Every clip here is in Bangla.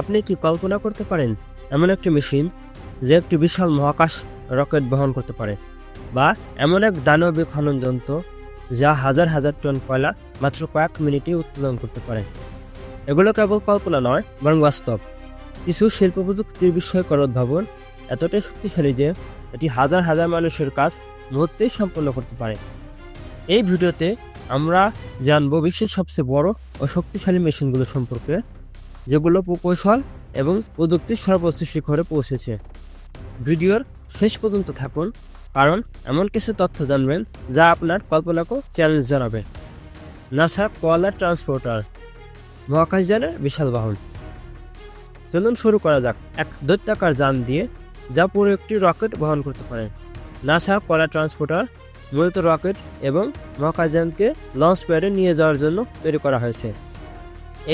আপনি কি কল্পনা করতে পারেন, এমন একটি মেশিন যে একটি বিশাল মহাকাশ রকেট বহন করতে পারে, বা এমন এক দানবীয় খনন যন্ত্র যা হাজার হাজার টন কয়লা মাত্র কয়েক মিনিটে উৎপাদন করতে পারে? এগুলো কেবল কল্পনা নয়, বরং বাস্তব। কিছু শিল্প প্রযুক্তির বিস্ময়কর উদ্ভাবন এতটাই শক্তিশালী যে এটি হাজার হাজার মানুষের কাজ মুহূর্তেই সম্পন্ন করতে পারে। এই ভিডিওতে আমরা জানব বিশ্বের সবচেয়ে বড় ও শক্তিশালী মেশিনগুলো সম্পর্কে। যেগুলো প্রকৌশল এবং প্রযুক্তির সর্বোচ্চ শিখরে পৌঁছেছে। ভিডিওর শেষ পর্যন্ত থাকুন, কারণ এমন কিছু তথ্য জানবেন যা আপনার কল্পনাকেও চ্যালেঞ্জ জানাবে। নাসা কোয়ালার ট্রান্সপোর্টার, মহাকাশযানের বিশাল বাহন। চলুন শুরু করা যাক এক দৈত্যাকার যান দিয়ে, যা পুরো একটি রকেট বহন করতে পারে। নাসা কলা ট্রান্সপোর্টার মূলত রকেট এবং মহাকাশযানকে লঞ্চ প্যাডে নিয়ে যাওয়ার জন্য তৈরি করা হয়েছে।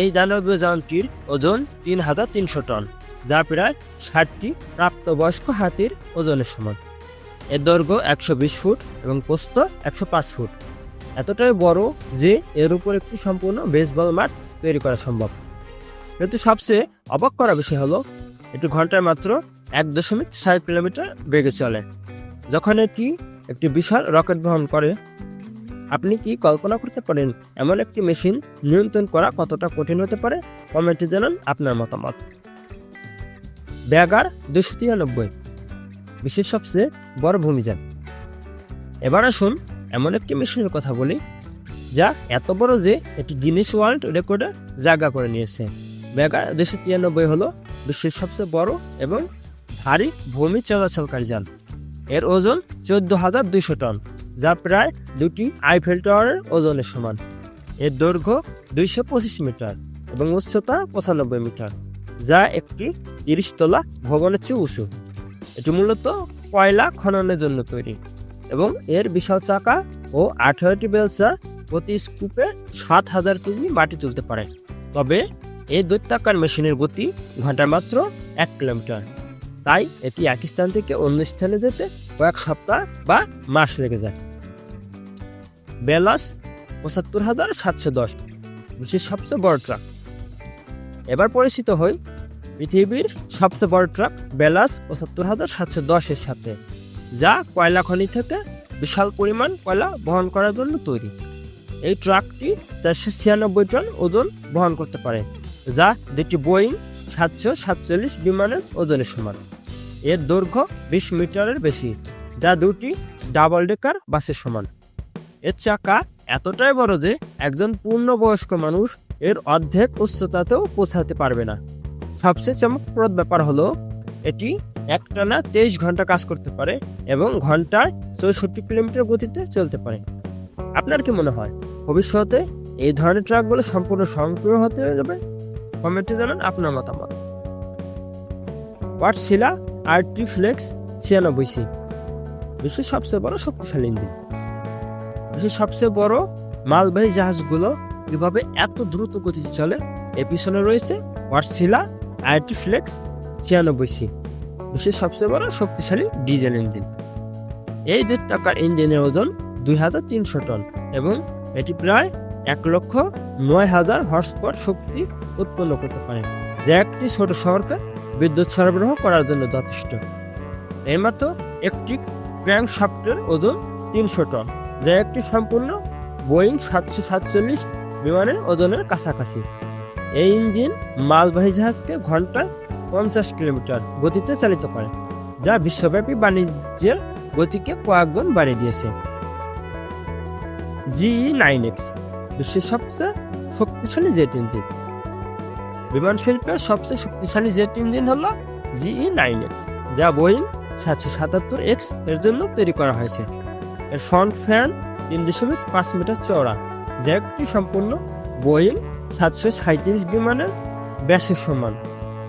এই দানবীয় যানটির ওজন তিন হাজার তিনশো টন, যা প্রায় ষাটটি প্রাপ্তবয়স্ক হাতির ওজনের সমান। এর দৈর্ঘ্য একশো বিশ ফুট এবং প্রস্থ একশো পাঁচ ফুট। এতটাই বড় যে এর উপর একটি সম্পূর্ণ বেসবল মাঠ তৈরি করা সম্ভব। কিন্তু সবচেয়ে অবাক করা বিষয় হলো, এটি ঘন্টায় মাত্র এক দশমিক ছয় কিলোমিটার বেগে চলে। যখন এটি একটি বিশাল রকেট বহন করে আপনি কি কল্পনা করতে পারেন এমন একটি মেশিন নিয়ন্ত্রণ করা কতটা কঠিন হতে পারে? কমেন্টে জানান আপনার মতামত। ব্যাগার দুশো তিরানব্বই, বিশ্বের সবচেয়ে বড় ভূমিযান এবার আসুন এমন একটি মেশিনের কথা বলি, যা এত বড় যে এটি গিনেস ওয়ার্ল্ড রেকর্ডে জায়গা করে নিয়েছে। ব্যাগার দুশো তিরানব্বই হলো বিশ্বের সবচেয়ে বড় এবং ভারী ভূমি চলাচলকারী যান। এর ওজন চোদ্দ হাজার দুইশো টন। যা প্রায় দুটি আইফেল টাওয়ারের ওজনের সমান। এর দৈর্ঘ্য দুইশো পঁচিশ মিটার এবং উচ্চতা পঁচানব্বই মিটার, যা একটি তিরিশ তলা ভবনের চেয়ে উঁচু। এটি মূলত কয়লা খননের জন্য তৈরি এবং এর বিশাল চাকা ও আঠারোটি বেলচা প্রতি স্কুপে সাত হাজার কেজি মাটি তুলতে পারে। তবে এই দৈত্যাকার মেশিনের গতি ঘন্টায় মাত্র এক কিলোমিটার। তাই এটি এক স্থান থেকে অন্য স্থানে যেতে কয়েক সপ্তাহ বা মাস লেগে যায়। বেলাস পঁচাত্তর হাজার সাতশো দশ, বিশ্বের সবচেয়ে বড় ট্রাক। এবার পরিচিত হই পৃথিবীর সবচেয়ে বড় ট্রাক বেলাস পঁচাত্তর হাজার সাতশো দশের সাথে, যা কয়লা খনি থেকে বিশাল পরিমাণ কয়লা বহন করার জন্য তৈরি। এই ট্রাকটি চারশো ছিয়ানব্বই টন ওজন বহন করতে পারে, যা দুটি বোয়িং সাতশো সাতচল্লিশ বিমানের ওজনের সমান। এর দৈর্ঘ্য বিশ মিটারের বেশি। যা দুটি ডাবল ডেকার বাসের সমান। এর চাকা এতটাই বড় যে একজন পূর্ণবয়স্ক মানুষ এর অর্ধেক উচ্চতাতেও পৌঁছাতে পারবে না। সবচেয়ে চমকপ্রদ ব্যাপার হলো, এটি একটানা তেইশ ঘণ্টা কাজ করতে পারে এবং ঘন্টায় চৌষট্টি কিলোমিটার গতিতে চলতে পারে। আপনার কি মনে হয়, ভবিষ্যতে এই ধরনের ট্রাকগুলো সম্পূর্ণ স্বয়ংক্রিয় হতে যাবে? কমেন্টে জানান আপনার মতামত। ওয়াটশিলা আরটি ফ্লেক্স ছিয়ানব্বই সি। বিশ্বের সবচেয়ে বড় শক্তিশালী ইঞ্জিন বিশ্বের সবচেয়ে বড় মালবাহী জাহাজগুলো কীভাবে এত দ্রুত গতিতে চলে এর পিছনে রয়েছে ওয়াটশিলা আরটি ফ্লেক্স ছিয়ানব্বই সি বিশ্বের সবচেয়ে বড় শক্তিশালী ডিজেল ইঞ্জিন। এই দুই টাকার ইঞ্জিনের ওজন দুই হাজার তিনশো টন এবং এটি প্রায় এক লক্ষ নয় হাজার হর্স পাওয়ার শক্তি উৎপন্ন করতে পারে, যা একটি ছোট শহরকে বিদ্যুৎ সরবরাহ করার জন্য যথেষ্ট। এর মাত্র একটি ক্র্যাঙ্ক শাফটের ওজন তিনশো টন, যা একটি সম্পূর্ণ বোয়িং সাতশো সাতচল্লিশ বিমানের ওজনের কাছাকাছি। এই ইঞ্জিন মালবাহী জাহাজকে ঘন্টায় পঞ্চাশ কিলোমিটার গতিতে চালিত করে, যা বিশ্বব্যাপী বাণিজ্যের গতিকে কয়েকগুণ বাড়িয়ে দিয়েছে। জিই নাইন এক্স, বিশ্বের সবচেয়ে শক্তিশালী জেট ইঞ্জিন। বিমান শিল্পের সবচেয়ে শক্তিশালী জেট ইঞ্জিন হলো জিই নাইন এক্স, যা বোয়িং সাতশো সাতাত্তর এক্সের জন্য তৈরি করা হয়েছে। এর ফ্রন্ট ফ্যান তিন দশমিক পাঁচ মিটার চওড়া। যা একটি সম্পূর্ণ বোয়িং সাতশো সাঁত্রিশ বিমানের ব্যাসের সমান।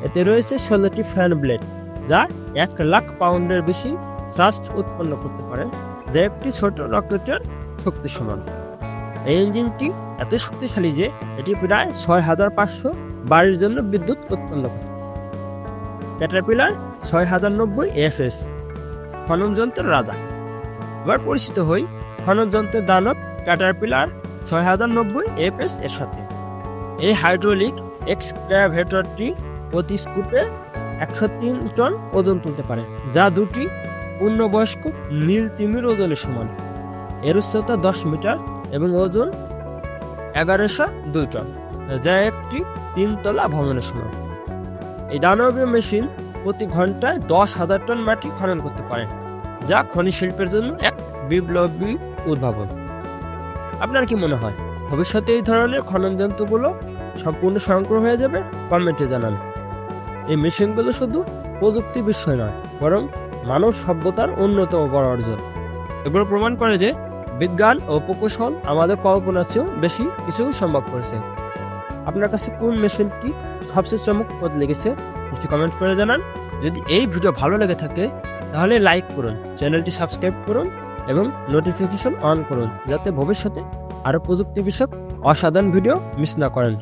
এতে রয়েছে ষোলোটি ফ্যান ব্লেড যা এক লাখ পাউন্ডের বেশি থ্রাস্ট উৎপন্ন করতে পারে। যা একটি ছোট রকেটের শক্তি সমান। এই ইঞ্জিনটি এত শক্তিশালী যে এটি প্রায় ছয় হাজার পাঁচশো বাড়ির জন্য বিদ্যুৎ উৎপন্ন করে ক্যাটারপিলার ছয় হাজার নব্বই এফএস খনন যন্ত্রের রাজা। এবার পরিচিত হই খনন যন্ত্রের দানব ক্যাটারপিলার ছয় হাজার নব্বই এফএস এর সাথে। এই হাইড্রোলিক এক্সক্যাভেটরটি প্রতি স্কুপে একশো তিন টন ওজন তুলতে পারে, যা দুটি পূর্ণবয়স্ক নীল তিমির ওজনের সমান। এর উচ্চতা দশ মিটার এবং ওজন এগারোশো দুই টন, যা একটি তিনতলা ভবনের সমান। এই দানবীয় মেশিন প্রতি ঘন্টায় দশ হাজার টন মাটি খনন করতে পারে, যা খনি শিল্পের জন্য এক বিপ্লবী উদ্ভাবন। আপনার কি মনে হয়, ভবিষ্যতে এই ধরনের খনন যন্ত্রগুলো সম্পূর্ণ স্বয়ংক্রিয় হয়ে যাবে? কমেন্টে জানান। এই মেশিনগুলো শুধু প্রযুক্তি বিষয় নয়, বরং মানব সভ্যতার অন্যতম বড় অর্জন। এগুলো প্রমাণ করে যে বিজ্ঞান ও প্রকৌশল আমাদের কল্পনার চেয়েও বেশি কিছু সম্ভব করেছে। আপনার কাছে কোন মেশিনটি সবচেয়ে চমকপ্রদ লেগেছে, একটি কমেন্ট করে জানান। যদি এই ভিডিও ভালো লেগে থাকে, তাহলে লাইক করুন চ্যানেলটি সাবস্ক্রাইব করুন এবং নোটিফিকেশন অন করুন, যাতে ভবিষ্যতে আরও প্রযুক্তি বিষয়ক অসাধারণ ভিডিও মিস না করেন।